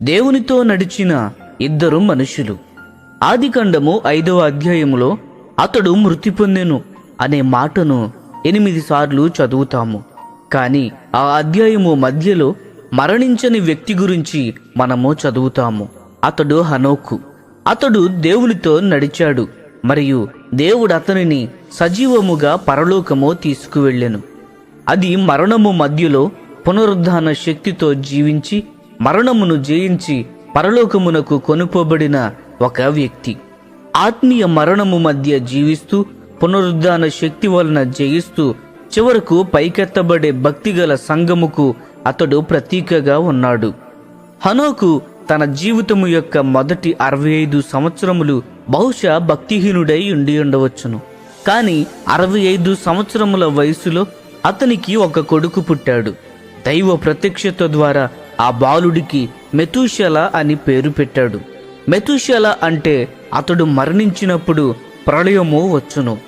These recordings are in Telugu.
దేవునితో నడిచిన ఇద్దరు మనుషులు. ఆదికాండము ఐదవ అధ్యాయములో అతడు మృతి పొందెను అనే మాటను ఎనిమిది సార్లు చదువుతాము. కానీ ఆ అధ్యాయము మధ్యలో మరణించని వ్యక్తి గురించి మనము చదువుతాము. అతడు హనోకు. అతడు దేవునితో నడిచాడు మరియు దేవుడు అతనిని సజీవముగా పరలోకము తీసుకువెళ్ళెను. అది మరణము మధ్యలో పునరుద్ధాన శక్తితో జీవించి మరణమును జయించి పరలోకమునకు కొనుపోబడిన ఒక వ్యక్తి. ఆత్మీయ మరణము మధ్య జీవిస్తూ పునరుద్ధాన శక్తి వలన జయిస్తూ చివరకు పైకెత్తబడే భక్తిగల సంఘముకు అతడు ప్రతీకగా ఉన్నాడు. హనోకు తన జీవితము యొక్క మొదటి అరవై ఐదు సంవత్సరములు బహుశా భక్తిహీనుడై ఉండి ఉండవచ్చును. కానీ అరవై ఐదు సంవత్సరముల వయసులో అతనికి ఒక కొడుకు పుట్టాడు. దైవ ప్రత్యక్షత ద్వారా ఆ బాలుడికి మెతుషల అని పేరు పెట్టాడు. మెతుషల అంటే అతడు మరణించినప్పుడు ప్రళయము వచ్చును.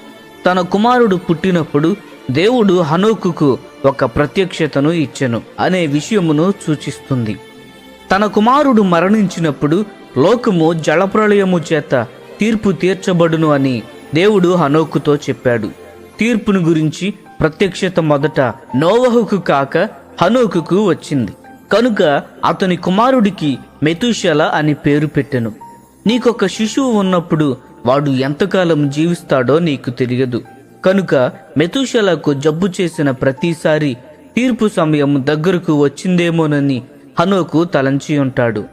తన కుమారుడు పుట్టినప్పుడు దేవుడు హనోకుకు ఒక ప్రత్యక్షతను ఇచ్చెను అనే విషయమును సూచిస్తుంది. తన కుమారుడు మరణించినప్పుడు లోకము జలప్రళయము చేత తీర్పు తీర్చబడును అని దేవుడు హనోకుతో చెప్పాడు. తీర్పును గురించి ప్రత్యక్షత మొదట నోవహుకు కాక హనోకుకు వచ్చింది. కనుక అతని కుమారుడికి మెతుషల అని పేరు పెట్టెను. నీకొక శిశువు ఉన్నప్పుడు వాడు ఎంతకాలం జీవిస్తాడో నీకు తెలియదు. కనుక మెతుషలకు జబ్బు చేసిన ప్రతిసారి తీర్పు సమయం దగ్గరకు వచ్చిందేమోనని హనోకు తలంచి ఉంటాడు.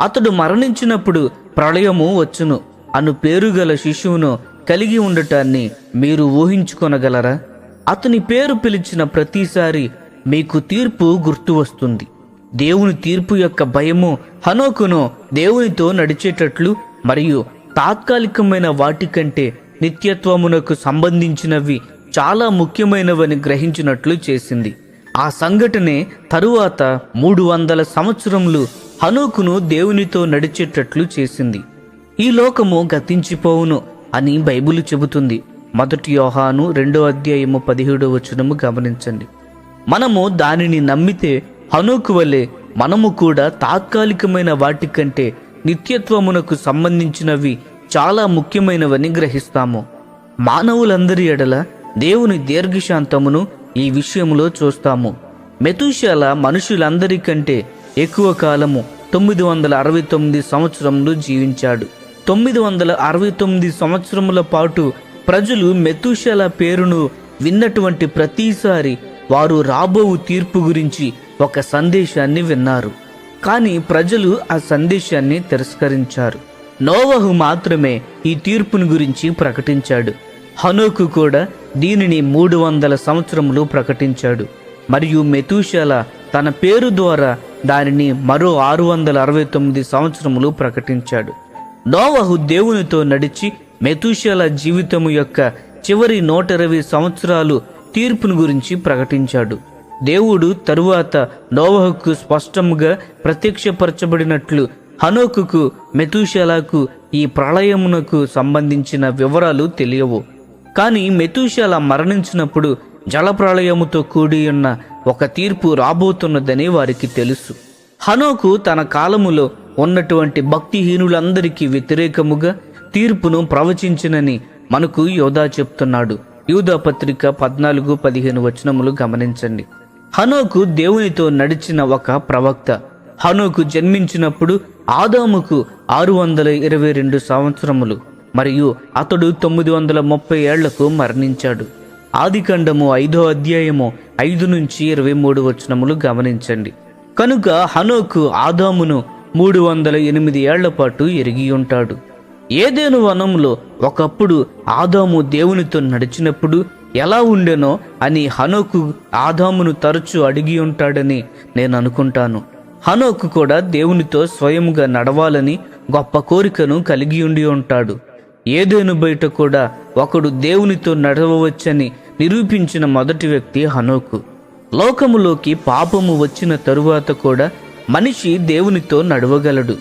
అతడు మరణించినప్పుడు ప్రళయము వచ్చును. అను పేరుగల శిశువును కలిగి ఉండటాన్ని మీరు ఊహించుకొనగలరా? అతని పేరు పిలిచిన ప్రతిసారి మీకు తీర్పు గుర్తు వస్తుంది. దేవుని తీర్పు యొక్క భయము హనోకును దేవునితో నడిచేటట్లు మరియు తాత్కాలికమైన వాటికంటే నిత్యత్వమునకు సంబంధించినవి చాలా ముఖ్యమైనవని గ్రహించినట్లు చేసింది. ఆ సంఘటనే తరువాత మూడు వందల సంవత్సరములు హనోకును దేవునితో నడిచేటట్లు చేసింది. ఈ లోకము గతించిపోవును అని బైబిల్ చెబుతుంది. మొదటి యోహాను రెండో అధ్యాయము పదిహేడో వచనము గమనించండి. మనము దానిని నమ్మితే హనుకు వలె మనము కూడా తాత్కాలికమైన వాటికంటే నిత్యత్వమునకు సంబంధించినవి చాలా ముఖ్యమైనవని గ్రహిస్తాము. మానవులందరి ఎడల దేవుని దీర్ఘశాంతమును ఈ విషయంలో చూస్తాము. మెతుషాల మనుషులందరికంటే ఎక్కువ కాలము తొమ్మిది వందల అరవై తొమ్మిది సంవత్సరములు జీవించాడు. తొమ్మిది వందల అరవై తొమ్మిది సంవత్సరముల పాటు ప్రజలు మెతుషాల పేరును విన్నటువంటి ప్రతిసారి వారు రాబోవు తీర్పు గురించి ఒక సందేశాన్ని విన్నారు. కానీ ప్రజలు ఆ సందేశాన్ని తిరస్కరించారు. నోవహు మాత్రమే ఈ తీర్పును గురించి ప్రకటించాడు. హనోకు కూడా దీనిని మూడు వందల సంవత్సరములు ప్రకటించాడు. మరియు మెతూషల తన పేరు ద్వారా దానిని మరో ఆరు వందల అరవై తొమ్మిది సంవత్సరములు ప్రకటించాడు. నోవహు దేవునితో నడిచి మెతూషల జీవితము యొక్క చివరి నూట ఇరవై సంవత్సరాలు తీర్పును గురించి ప్రకటించాడు. దేవుడు తరువాత నోవహకు స్పష్టముగా ప్రత్యక్షపరచబడినట్లు హనోకుకు మెతూషలాకు ఈ ప్రళయమునకు సంబంధించిన వివరాలు తెలియవు. కానీ మెతూషల మరణించినప్పుడు జలప్రళయముతో కూడి ఉన్న ఒక తీర్పు రాబోతున్నదని వారికి తెలుసు. హనోకు తన కాలములో ఉన్నటువంటి భక్తిహీనులందరికీ వ్యతిరేకముగా తీర్పును ప్రవచించినని మనకు యోధా చెప్తున్నాడు. యూధా పత్రిక పద్నాలుగు పదిహేను వచనములు గమనించండి. హనోకు దేవునితో నడిచిన ఒక ప్రవక్త. హనోకు జన్మించినప్పుడు ఆదాముకు ఆరు వందల ఇరవై రెండు సంవత్సరములు మరియు అతడు తొమ్మిది వందల ముప్పై ఏళ్ళకు మరణించాడు. ఆదికాండము ఐదో అధ్యాయము ఐదు నుంచి ఇరవై మూడు వచనములు గమనించండి. కనుక హనోకు ఆదామును మూడు వందల ఎనిమిది ఏళ్ళ పాటు ఎరిగి ఉంటాడు. ఏదేను వనంలో ఒకప్పుడు ఆదాము దేవునితో నడిచినప్పుడు ఎలా ఉండెనో అని హనోకు ఆదామును తరచూ అడిగి ఉంటాడని నేను అనుకుంటాను. హనోకు కూడా దేవునితో స్వయముగా నడవాలని గొప్ప కోరికను కలిగి ఉండి ఉంటాడు. ఏదేను బయట కూడా ఒకడు దేవునితో నడవవచ్చని నిరూపించిన మొదటి వ్యక్తి హనోకు. లోకములోకి పాపము వచ్చిన తరువాత కూడా మనిషి దేవునితో నడవగలడు.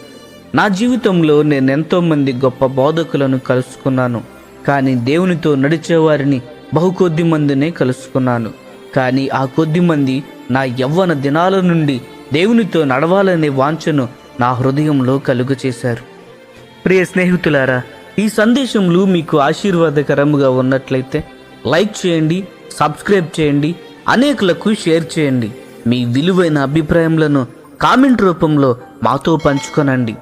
నా జీవితంలో నేను ఎంతోమంది గొప్ప బోధకులను కలుసుకున్నాను. కానీ దేవునితో నడిచేవారిని బహు కొద్ది మందినే కలుసుకున్నాను. కానీ ఆ కొద్ది మంది నా యవ్వన దినాల నుండి దేవునితో నడవాలనే వాంఛను నా హృదయంలో కలుగు చేశారు. ప్రియ స్నేహితులారా ఈ సందేశములు మీకు ఆశీర్వాదకరముగా ఉన్నట్లయితే లైక్ చేయండి సబ్స్క్రైబ్ చేయండి అనేకులకు షేర్ చేయండి. మీ విలువైన అభిప్రాయములను కామెంట్ రూపంలో మాతో పంచుకొనండి.